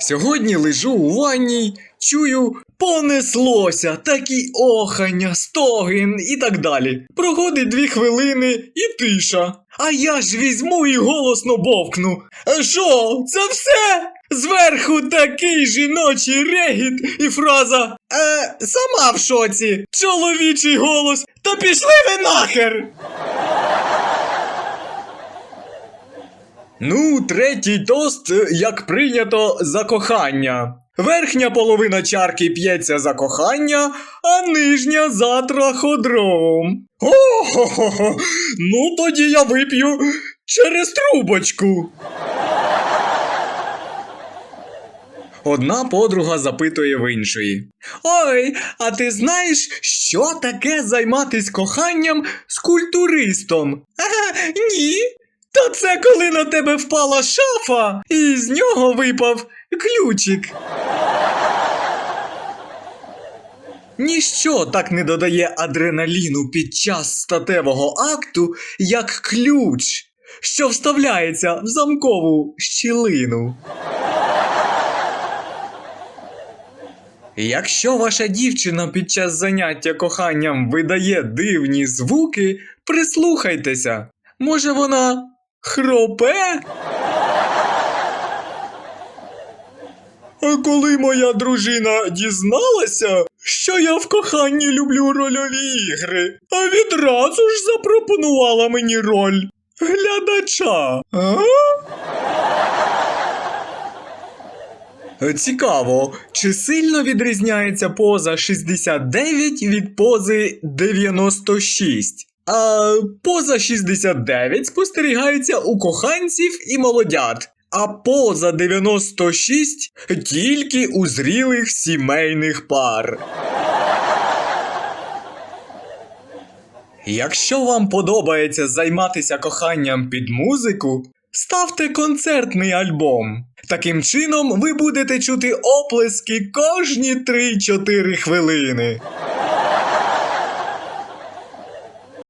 Сьогодні лежу у ванній, чую, понеслося, такі охання, стогін і так далі. Проходить дві хвилини і тиша. А я ж візьму і голосно бовкну. «А Що, це все? Зверху такий жіночий регіт і фраза Е, сама в шоці. Чоловічий голос. Та пішли ви нахер. Ну, третій тост, як прийнято, за кохання. Верхня половина чарки п'ється за кохання, а нижня за траходром. О-хо-хо-хо! Ну тоді я вип'ю через трубочку. Одна подруга запитує в іншої. Ой, а ти знаєш, що таке займатись коханням з культуристом? Ага, ні. Та це коли на тебе впала шафа, і з нього випав ключик. Ніщо так не додає адреналіну під час статевого акту, як ключ, що вставляється в замкову щілину. Якщо ваша дівчина під час заняття коханням видає дивні звуки, прислухайтеся. Може вона хропе? А коли моя дружина дізналася, що я в коханні люблю рольові ігри, а відразу ж запропонувала мені роль глядача. А? Цікаво, чи сильно відрізняється поза 69 від пози 96? А поза 69 спостерігається у коханців і молодят, а поза 96 тільки у зрілих сімейних пар. Якщо вам подобається займатися коханням під музику, ставте концертний альбом. Таким чином ви будете чути оплески кожні 3-4 хвилини.